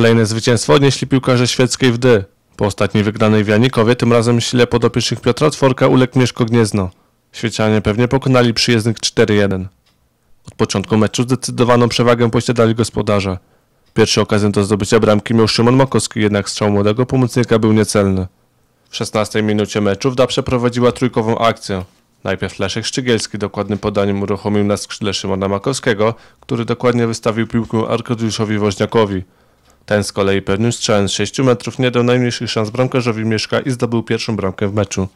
Kolejne zwycięstwo odnieśli piłkarze świeckiej w D. Po ostatniej wygranej w Janikowie, tym razem sile podopiecznych Piotra Tworka uległ Mieszko Gniezno. Świecianie pewnie pokonali przyjezdnych 4-1. Od początku meczu zdecydowaną przewagę posiadali gospodarze. Pierwszy okazję do zdobycia bramki miał Szymon Makowski, jednak strzał młodego pomocnika był niecelny. W 16 minucie meczu Wda przeprowadziła trójkową akcję. Najpierw Leszek Szczygielski dokładnym podaniem uruchomił na skrzydle Szymona Makowskiego, który dokładnie wystawił piłkę Arkadiuszowi Woźniakowi. Ten z kolei pewnym strzałem z 6 metrów nie dał najmniejszych szans bramkarzowi Mieszka i zdobył pierwszą bramkę w meczu.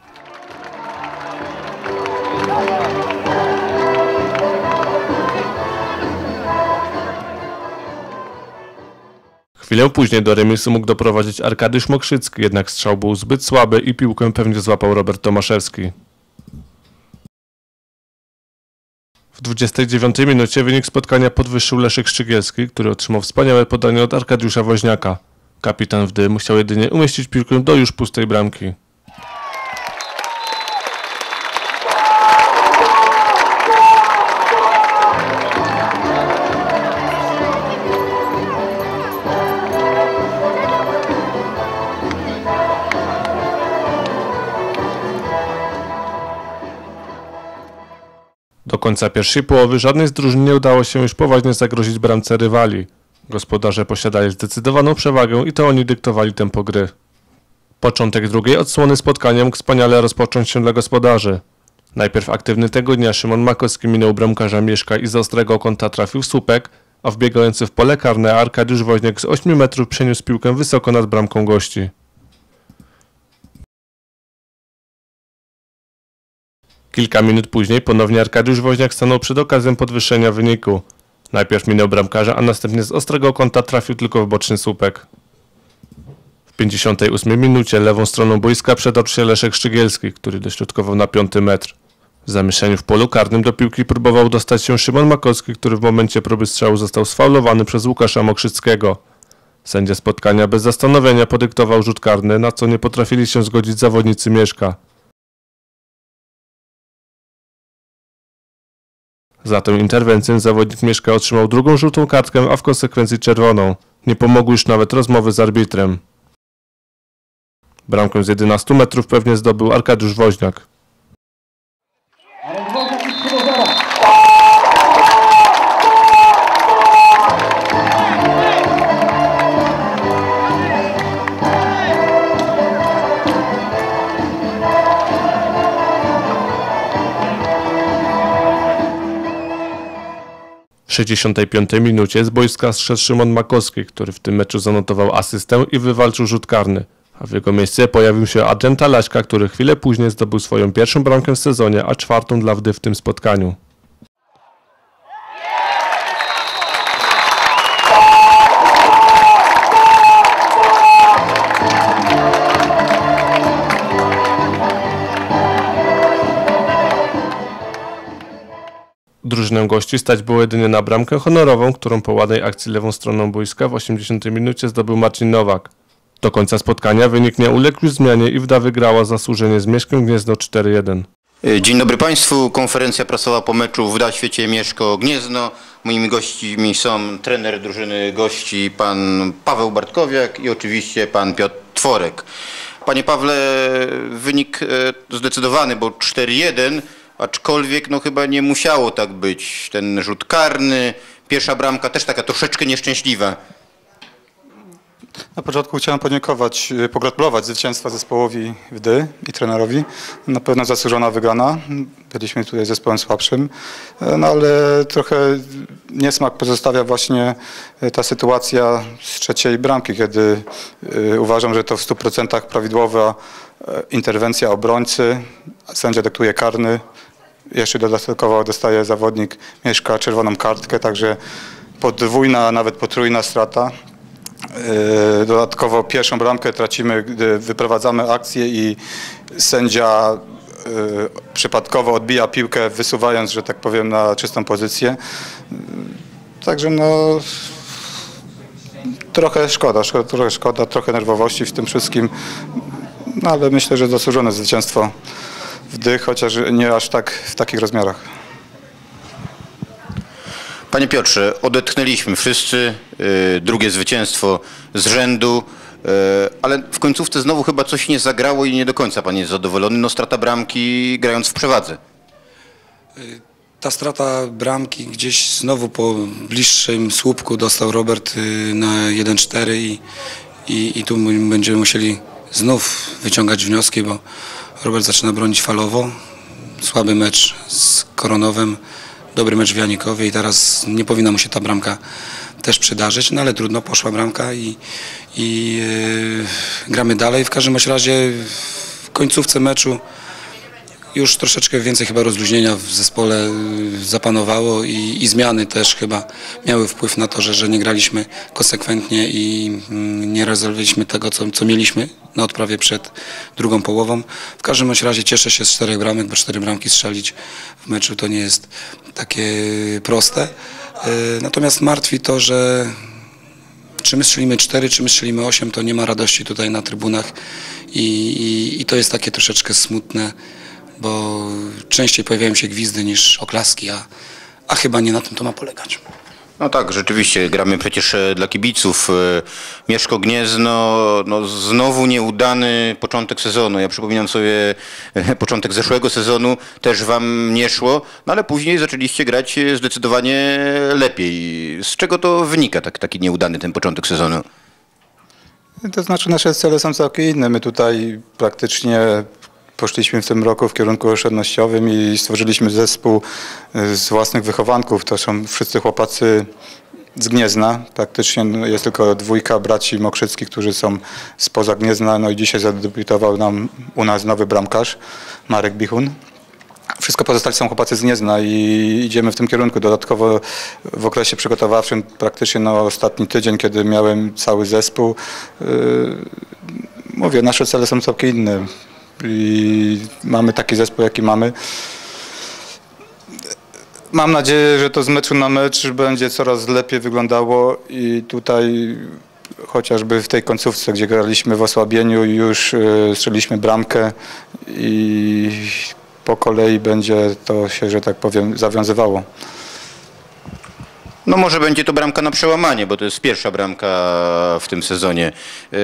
Chwilę później do remisu mógł doprowadzić Arkadiusz Mokrzycki, jednak strzał był zbyt słaby i piłkę pewnie złapał Robert Tomaszewski. W 29 minucie wynik spotkania podwyższył Leszek Szczygielski, który otrzymał wspaniałe podanie od Arkadiusza Woźniaka. Kapitan Wdy musiał jedynie umieścić piłkę do już pustej bramki. Końca pierwszej połowy żadnej z drużyn nie udało się już poważnie zagrozić bramce rywali. Gospodarze posiadali zdecydowaną przewagę i to oni dyktowali tempo gry. Początek drugiej odsłony spotkania mógł wspaniale rozpocząć się dla gospodarzy. Najpierw aktywny tego dnia Szymon Makowski minął bramkarza Mieszka i z ostrego kąta trafił w słupek, a wbiegający w pole karne Arkadiusz Woźniak z 8 metrów przeniósł piłkę wysoko nad bramką gości. Kilka minut później ponownie Arkadiusz Woźniak stanął przed okazją podwyższenia wyniku. Najpierw minął bramkarza, a następnie z ostrego kąta trafił tylko w boczny słupek. W 58 minucie lewą stroną boiska przedarł się Leszek Szczygielski, który dośrodkował na piąty metr. W zamieszaniu w polu karnym do piłki próbował dostać się Szymon Makowski, który w momencie próby strzału został sfaulowany przez Łukasza Mokrzyckiego. Sędzia spotkania bez zastanowienia podyktował rzut karny, na co nie potrafili się zgodzić zawodnicy Mieszka. Za tę interwencję zawodnik Mieszka otrzymał drugą żółtą kartkę, a w konsekwencji czerwoną. Nie pomogły już nawet rozmowy z arbitrem. Bramkę z 11 metrów pewnie zdobył Arkadiusz Woźniak. Ale 65 minucie z boiska zszedł Szymon Makowski, który w tym meczu zanotował asystę i wywalczył rzut karny. A w jego miejsce pojawił się Adrian Talaśka, który chwilę później zdobył swoją pierwszą bramkę w sezonie, a czwartą dla Wdy w tym spotkaniu. Drużynę gości stać było jedynie na bramkę honorową, którą po ładnej akcji lewą stroną boiska w 80 minucie zdobył Marcin Nowak. Do końca spotkania wynik nie uległ zmianie i Wda wygrała zasłużenie z Mieszkiem Gniezno 4-1. Dzień dobry Państwu. Konferencja prasowa po meczu w Da Świecie Mieszko Gniezno. Moimi gośćmi są trener drużyny gości pan Paweł Bartkowiak i oczywiście pan Piotr Tworek. Panie Pawle, wynik e, zdecydowany, bo 4-1, aczkolwiek no chyba nie musiało tak być. Ten rzut karny, pierwsza bramka też taka troszeczkę nieszczęśliwa. Na początku chciałem podziękować, y, pogratulować zwycięstwa zespołowi Wdy i trenerowi. Na pewno zasłużona wygrana. Byliśmy tutaj zespołem słabszym, e, no ale trochę niesmak pozostawia właśnie e, ta sytuacja z trzeciej bramki, kiedy y, uważam, że to w 100% prawidłowa e, interwencja obrońcy. Sędzia dyktuje karny. Jeszcze dodatkowo dostaje zawodnik Mieszka czerwoną kartkę, także podwójna, nawet potrójna strata. Yy, Dodatkowo pierwszą bramkę tracimy, gdy wyprowadzamy akcję i sędzia yy, przypadkowo odbija piłkę, wysuwając, że tak powiem, na czystą pozycję. Yy, Także no trochę szkoda, trochę szkoda, trochę nerwowości w tym wszystkim, no ale myślę, że zasłużone zwycięstwo w dych, chociaż nie aż tak w takich rozmiarach. Panie Piotrze, odetchnęliśmy wszyscy, y, drugie zwycięstwo z rzędu, y, ale w końcówce znowu chyba coś nie zagrało i nie do końca pan jest zadowolony. No strata bramki grając w przewadze. Ta strata bramki gdzieś znowu po bliższym słupku dostał Robert y, na 1-4 i, i, i tu my będziemy musieli znów wyciągać wnioski, bo Robert zaczyna bronić falowo. Słaby mecz z Koronowem, dobry mecz w Janikowie i teraz nie powinna mu się ta bramka też przydarzyć, no ale trudno, poszła bramka i, i yy, gramy dalej. W każdym razie w końcówce meczu już troszeczkę więcej chyba rozluźnienia w zespole y, zapanowało i, i zmiany też chyba miały wpływ na to, że, że nie graliśmy konsekwentnie i mm, nie realizowaliśmy tego, co, co mieliśmy na odprawie przed drugą połową. W każdym razie cieszę się z czterech bramek, bo cztery bramki strzelić w meczu to nie jest takie proste. Y, Natomiast martwi to, że czy my strzelimy 4, czy my strzelimy 8, to nie ma radości tutaj na trybunach i, i, i to jest takie troszeczkę smutne, bo częściej pojawiają się gwizdy niż oklaski, a, a chyba nie na tym to ma polegać. No tak, rzeczywiście, gramy przecież e, dla kibiców. E, Mieszko Gniezno, no znowu nieudany początek sezonu. Ja przypominam sobie e, początek zeszłego sezonu, też wam nie szło, no ale później zaczęliście grać zdecydowanie lepiej. Z czego to wynika, tak, taki nieudany ten początek sezonu? To znaczy nasze cele są całkiem inne. My tutaj praktycznie poszliśmy w tym roku w kierunku oszczędnościowym i stworzyliśmy zespół y, z własnych wychowanków. To są wszyscy chłopacy z Gniezna. Praktycznie no, jest tylko dwójka braci Mokrzyckich, którzy są spoza Gniezna. No i dzisiaj zadebiutował nam u nas nowy bramkarz, Marek Bichun. Wszystko pozostali są chłopacy z Gniezna i idziemy w tym kierunku. Dodatkowo w okresie przygotowawczym praktycznie na ostatni tydzień, kiedy miałem cały zespół, yy, mówię, nasze cele są całkiem inne i mamy taki zespół, jaki mamy. Mam nadzieję, że to z meczu na mecz będzie coraz lepiej wyglądało i tutaj chociażby w tej końcówce, gdzie graliśmy w osłabieniu już y, strzeliśmy bramkę i po kolei będzie to się, że tak powiem, zawiązywało. No może będzie to bramka na przełamanie, bo to jest pierwsza bramka w tym sezonie. Yy,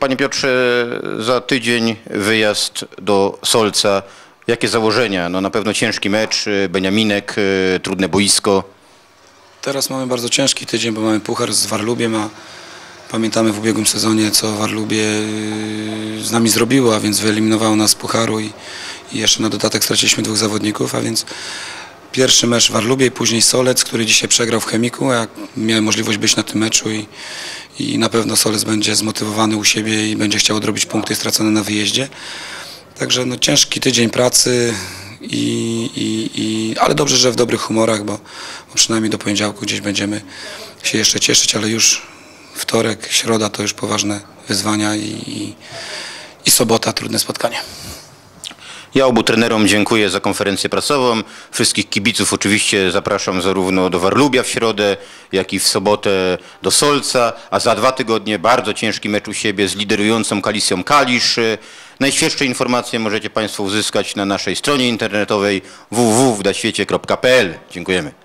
Panie Piotrze, za tydzień wyjazd do Solca. Jakie założenia? No na pewno ciężki mecz, yy, Beniaminek, yy, trudne boisko. Teraz mamy bardzo ciężki tydzień, bo mamy puchar z Warlubiem, a pamiętamy w ubiegłym sezonie, co Warlubie z nami zrobiło, a więc wyeliminowało nas z pucharu i, i jeszcze na dodatek straciliśmy dwóch zawodników, a więc pierwszy mecz w Warlubie i później Solec, który dzisiaj przegrał w Chemiku, ja miałem możliwość być na tym meczu i, i na pewno Solec będzie zmotywowany u siebie i będzie chciał odrobić punkty stracone na wyjeździe. Także no, ciężki tydzień pracy, i, i, i, ale dobrze, że w dobrych humorach, bo, bo przynajmniej do poniedziałku gdzieś będziemy się jeszcze cieszyć, ale już wtorek, środa to już poważne wyzwania i, i, i sobota trudne spotkanie. Ja obu trenerom dziękuję za konferencję prasową. Wszystkich kibiców oczywiście zapraszam zarówno do Warlubia w środę, jak i w sobotę do Solca, a za dwa tygodnie bardzo ciężki mecz u siebie z liderującą Kalisją Kalisz. Najświeższe informacje możecie Państwo uzyskać na naszej stronie internetowej www.wdaświecie.pl. Dziękujemy.